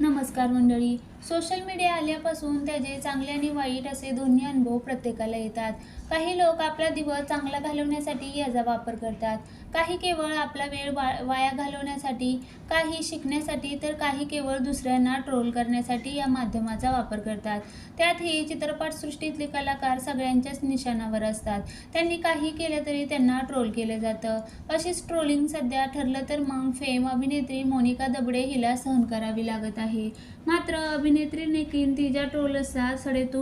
नमस्कार मंडळी. Social media आल्यापासून त्याचे चांगले आणि वाईट असे दोन्ही अनुभव प्रत्येकाला येतात. काही लोक आपला दिवस चांगला घालवण्यासाठी याचा वापर करतात. काही केवळ आपला वेळ वा- वाया घालवण्यासाठी काही शिकण्यासाठी तर काही केवळ दुसऱ्यांना ट्रोल करण्यासाठी या माध्यमाचा वापर करतात. त्यातही चित्रपटसृष्टीतले कलाकार सगळ्यांच्याच निशाणावर असतात. त्यांनी काही केलं तरी त्यांना ट्रोल केलं जातं. अशीच ट्रोलिंग सध्या ठरलं तर मग फेम अभिनेत्री मोनिका दबडे हिला सहन करावी लागत आहे. मात्र अभिनेत्रीने नेकीन तिच्या ट्रोलर्सला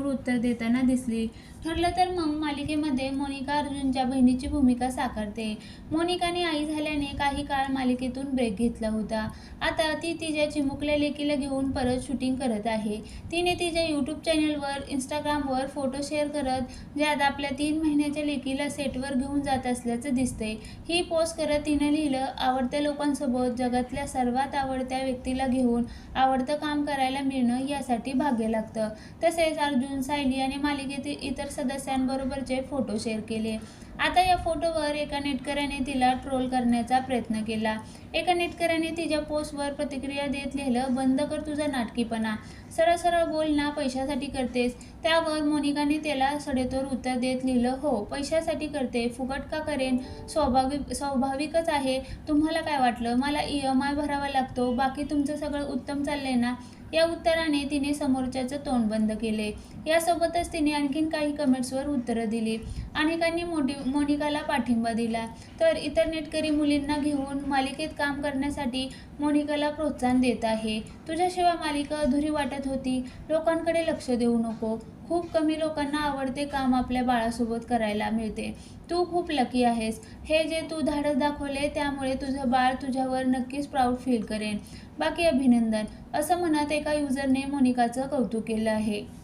उत्तर देताना दिसली ठरलं तर मग मालिकेमध्ये मोनिका अर्जुनच्या बहिणीची भूमिका साकारते. मोनिकाने आई झाल्याने काही काळ मालिकेतून ब्रेक घेतला होता. आता ती तिच्या चिमुकल्या लेकीला घेऊन परत शूटिंग करत आहे. तिने तिच्या यूट्यूब चॅनलवर इंस्टाग्रामवर फोटो शेअर करत ज्यात आपल्या तीन महिन्याच्या लेकीला सेटवर घेऊन जात असल्याचं दिसतंय. ही पोस्ट करत तिनं लिहिलं आवडत्या लोकांसोबत जगातल्या सर्वात आवडत्या व्यक्तीला घेऊन आवड आवडतं काम करायला मिळणं यासाठी भाग्य लागतं. तसेच अर्जुन सायली आणि मालिकेतील इतर सदस्यांबरोबरचे फोटो शेअर केले. आता या फोटोवर एका नेटकऱ्याने तिला ट्रोल करण्याचा प्रयत्न केला. एका नेटकऱ्याने तिच्या पोस्टवर प्रतिक्रिया देत लिहिलं बंद कर तुझा नाटकीपणा. सरळ सरळ बोल ना पैशासाठी करतेस. त्यावर मोनिकाने त्याला सडेतोड उत्तर देत लिहिलं हो पैशासाठी करते. फुकट का करेन? स्वाभाविक स्वाभाविकच आहे. तुम्हाला काय वाटलं? मला ई एम आय भरावा लागतो. बाकी तुमचं सगळं उत्तम चाललं चालले ना या उत्तराने तिने समोरच्याचं तोंड बंद केले. यासोबतच तिने आणखीन काही कमेंट्सवर उत्तरं दिली. अनेकांनी मोठी मोनिकाला पाठिंबा दिला. तर इतर नेटकरी मुलींना घेऊन मालिकेत काम करण्यासाठी मोनिकाला प्रोत्साहन देत आहे. तुझ्याशिवाय मालिका अधुरी वाटत होती. लोकांकडे लक्ष देऊ नको. खूप कमी लोकांना आवडते काम आपल्या बाळासोबत करायला मिळते. तू खूप लकी आहेस. हे जे तू धाडस दाखवले त्यामुळे तुझं बाळ तुझ्यावर नक्कीच प्राऊड फील करेन. बाकी अभिनंदन. असं म्हणत एका युजरने मोनिकाचं कौतुक केलं आहे.